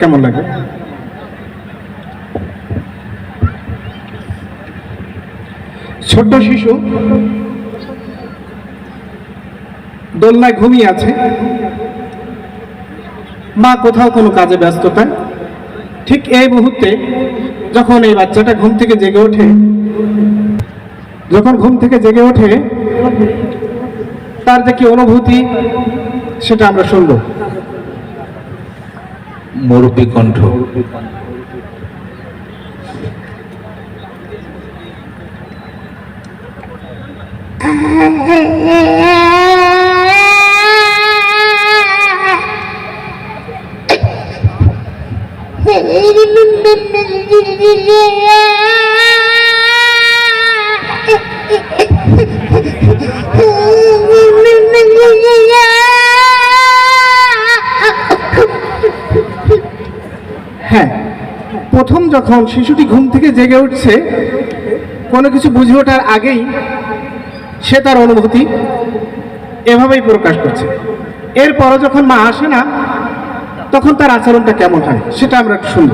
কেমন লাগে? ছোট্ট শিশু দোলনায় ঘুমিয়ে আছে। মা কোথাও কোনো কাজে ব্যস্ততা ঠিক এই মুহূর্তে যখন এই বাচ্চাটা ঘুম থেকে জেগে ওঠে, যখন ঘুম থেকে জেগে ওঠে, তার যে কি অনুভূতি, সেটা আমরা শুনব। মুরব্বী কণ্ঠ। হ্যাঁ প্রথম যখন শিশুটি ঘুম থেকে জেগে উঠছে, কোনো কিছু বুঝে ওঠার আগেই সে তার অনুভূতি এভাবেই প্রকাশ করছে। এরপরও যখন মা আসে না, তখন তার আচরণটা কেমন হয়, সেটা আমরা একটু শুনব।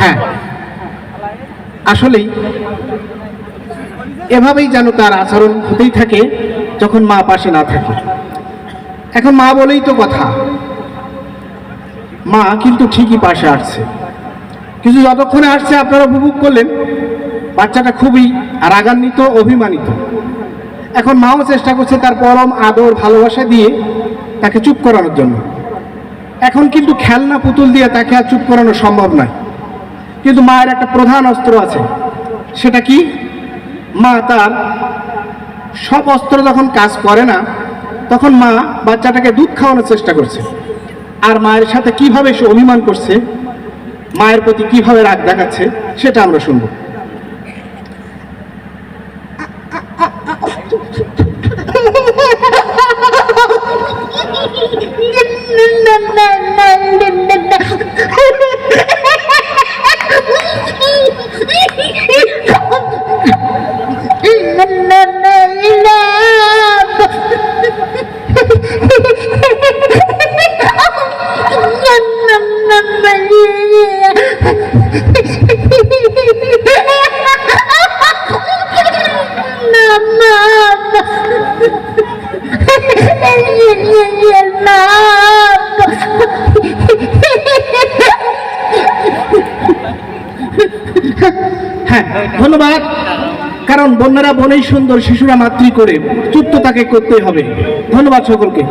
হ্যাঁ। আসলেই এভাবেই যেন তার আচরণ হতেই থাকে, যখন মা পাশে না থাকে। এখন মা বলেই তো কথা মা কিন্তু ঠিকই পাশে আসছে। কিন্তু যতক্ষণে আসছে আপনারা উপভোগ করলেন, বাচ্চাটা খুবই রাগান্বিত, অভিমানিত। এখন মাও চেষ্টা করছে তার পরম আদর, ভালোবাসা দিয়ে তাকে চুপ করানোর জন্য। এখন কিন্তু খেলনা পুতুল দিয়ে তাকে আর চুপ করানো সম্ভব নয়। কিন্তু মায়ের একটা প্রধান অস্ত্র আছে। সেটা কি? মা তার সব অস্ত্র যখন কাজ করে না, তখন মা বাচ্চাটাকে দুধ খাওয়ানোর চেষ্টা করছে। আর মায়ের সাথে কীভাবে সে অভিমান করছে, মায়ের প্রতি কীভাবে রাগ দেখাচ্ছে, সেটা আমরা শুনব। হ্যাঁ ধন্যবাদ। কারণ বন্যারা বনেই সুন্দর, শিশুরা মাতৃ করে, চুপ তো তাকে করতেই হবে। ধন্যবাদ সকলকে।